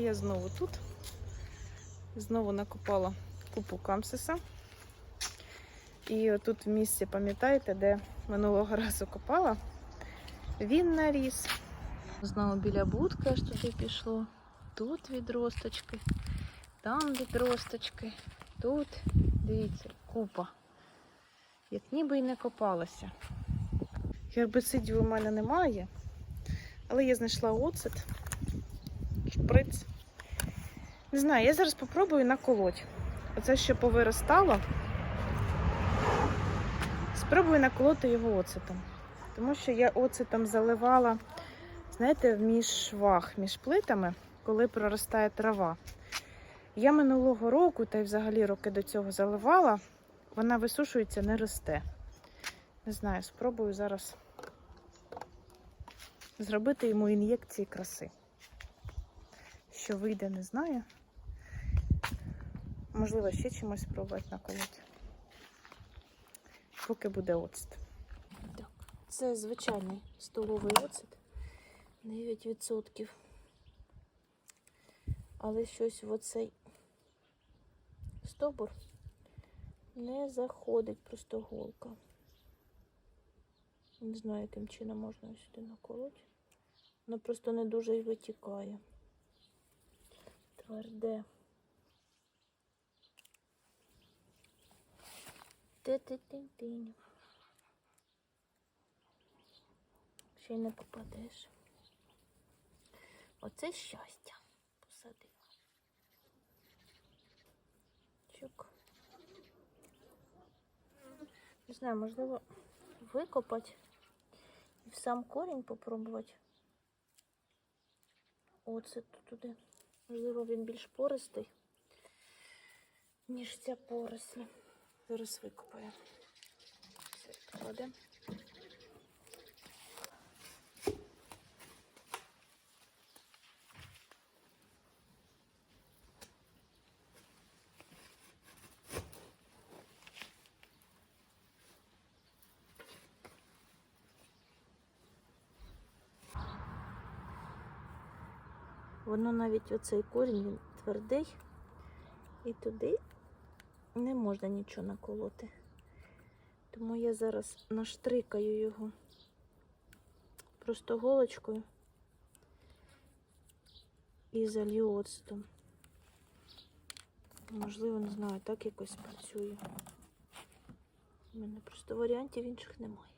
я знову тут. Знову накопала купу камсиса. І отут в місці, пам'ятаєте, де минулого разу копала, він наріс. Знову біля будки аж туди пішло. Тут відросточки, там відросточки, тут, дивіться, купа. Як ніби й не копалася. Гербицидів у мене немає, але я знайшла оцет, шприц. Не знаю, я зараз спробую наколоть. Оце що повиростало. Спробую наколоти його оцетом. Тому що я оцетом заливала, знаєте, між швах, між плитами, коли проростає трава. Я минулого року, та й взагалі роки до цього заливала, вона висушується, не росте. Не знаю, спробую зараз зробити йому ін'єкції краси. Що вийде, не знаю. Можливо, ще чимось спробувати наколоти. Поки буде оцет. Так, це звичайний столовий оцет. 9%. Але щось в оцей стовбур не заходить просто голка. Не знаю, яким чином можна сюди наколоти. Воно просто не дуже й витікає. Тверде. Ти-ти-ти-тинь. Ще й не попадеш. Оце щастя. Посадила. Чук. Не знаю, можливо, викопати і в сам корінь попробувати. Оце туди. Можливо, він більш пористий, ніж ця порослі. Зараз викопаю. Все, відкладемо. Воно навіть оцей корінь він твердий, і туди не можна нічого наколоти. Тому я зараз наштрикаю його просто голочкою і залью оцтом. Можливо, не знаю, так якось працює. У мене просто варіантів інших немає.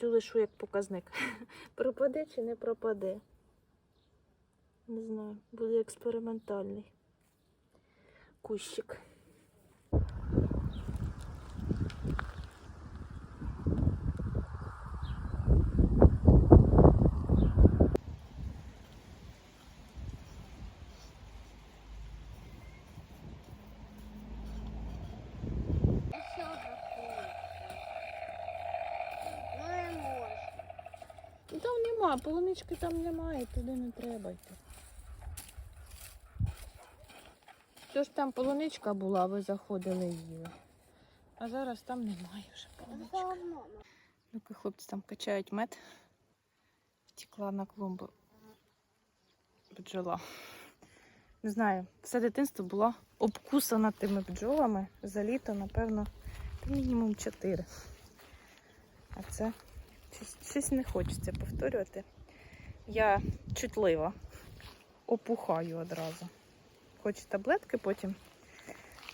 Цю лишу як показник. Пропаде чи не пропаде. Не знаю, буде експериментальний кущик. Ще одна Ну не можна. Ну, Там нема, полунички там немає, туди не треба йти. Що ж там полуничка була, ви заходили їли. А зараз там немає вже одно. Ну-ка, хлопці там качають мед. Втекла на клумбу бджола. Не знаю, все дитинство було обкусано тими бджолами. За літо, напевно, мінімум 4. А це щось, щось не хочеться повторювати. Я чутлива, опухаю одразу. Хочу таблетки потім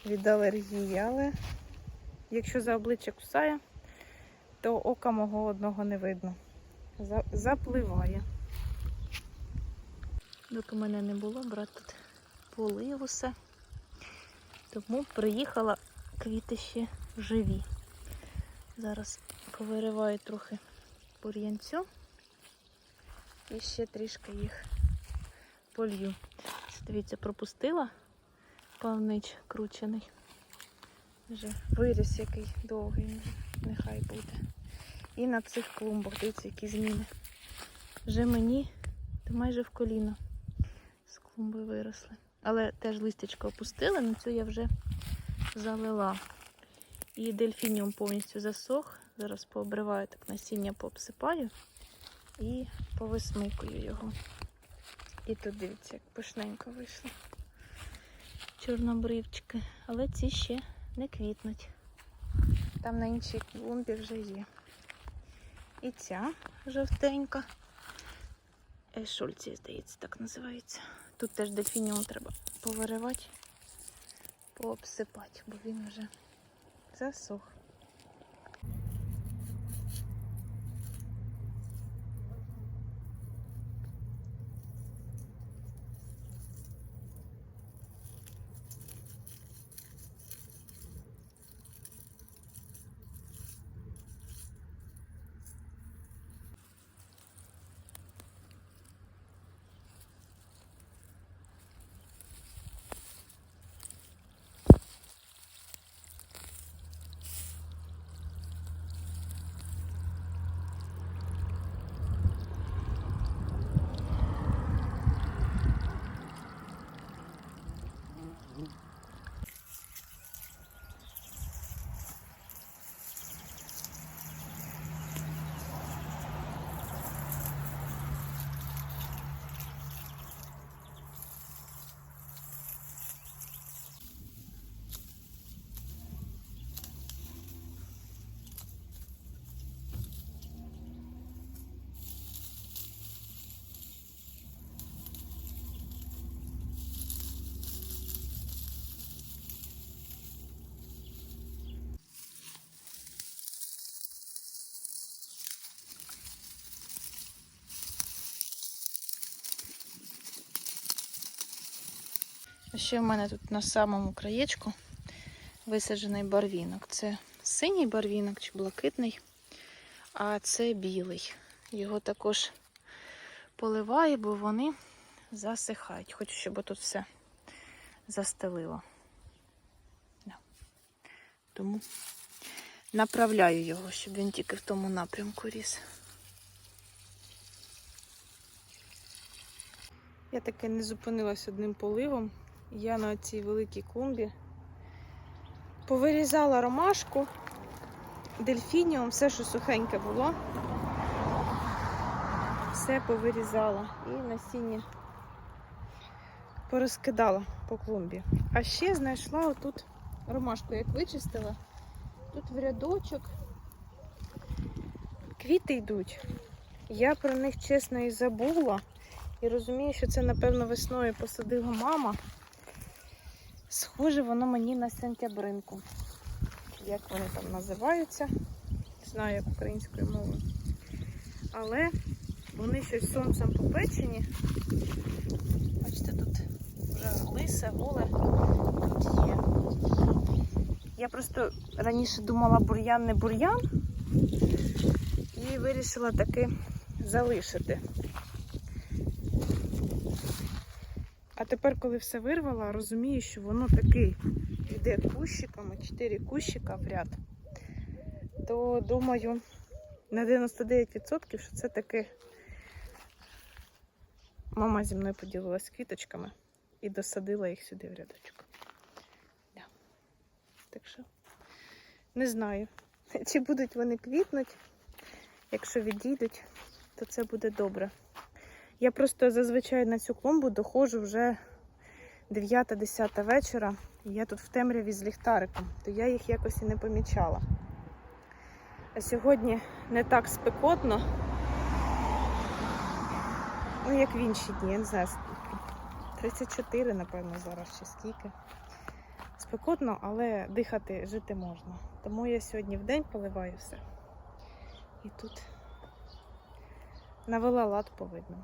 від алергії, але якщо за обличчя кусає, то ока мого одного не видно. За- Запливає. Доки мене не було, брат тут полив усе. Тому приїхала квіти ще живі. Зараз повириваю трохи бур'янцю і ще трішки їх полью. Дивіться, пропустила павнич кручений. Вже виріс який довгий, нехай буде. І на цих клумбах, дивіться, які зміни. Вже мені то майже в коліно з клумби виросли. Але теж листячко опустили, на цю я вже залила. І дельфініум повністю засох. Зараз пообриваю так насіння, пообсипаю і повисмикую його. І тут дивіться, як пишненько вийшло. Чорнобривчики. Але ці ще не квітнуть. Там на іншій клумбі вже є. І ця жовтенька. Ешульці, здається, так називається. Тут теж дельфініум треба повиривати, пообсипати, бо він вже засох. А Ще в мене тут на самому краєчку висаджений барвінок. Це синій барвінок чи блакитний, а це білий. Його також поливаю, бо вони засихають. Хочу, щоб тут все застелило. Тому направляю його, щоб він тільки в тому напрямку ріс. Я таки не зупинилась одним поливом. Я на цій великій клумбі повирізала ромашку, дельфініум, все, що сухеньке було. Все повирізала і насіння порозкидала по клумбі. А ще знайшла отут ромашку, як вичистила. Тут в рядочок квіти йдуть. Я про них чесно і забула. І розумію, що це, напевно, весною посадила мама. Схоже, воно мені на сентябринку. Як вони там називаються. Знаю, як українською мовою. Але вони щось сонцем попечені. Бачите, тут вже лисе, голе тут є. Я просто раніше думала бур'ян не бур'ян і вирішила таки залишити. Тепер, коли все вирвала, розумію, що воно таки йде кущиками, 4 кущика в ряд, то думаю на 99%, що це таки мама зі мною поділилась квіточками і досадила їх сюди в рядочок. Да. Так що не знаю, чи будуть вони квітнуть. Якщо відійдуть, то це буде добре. Я просто зазвичай на цю клумбу доходжу вже 9-10 вечора. І я тут в темряві з ліхтариком, то я їх якось і не помічала. А сьогодні не так спекотно. Ну, як в інші дні, я не знаю, 34, напевно, зараз чи скільки. Спекотно, але дихати, жити можна. Тому я сьогодні в день поливаю все. І тут навела лад повидно.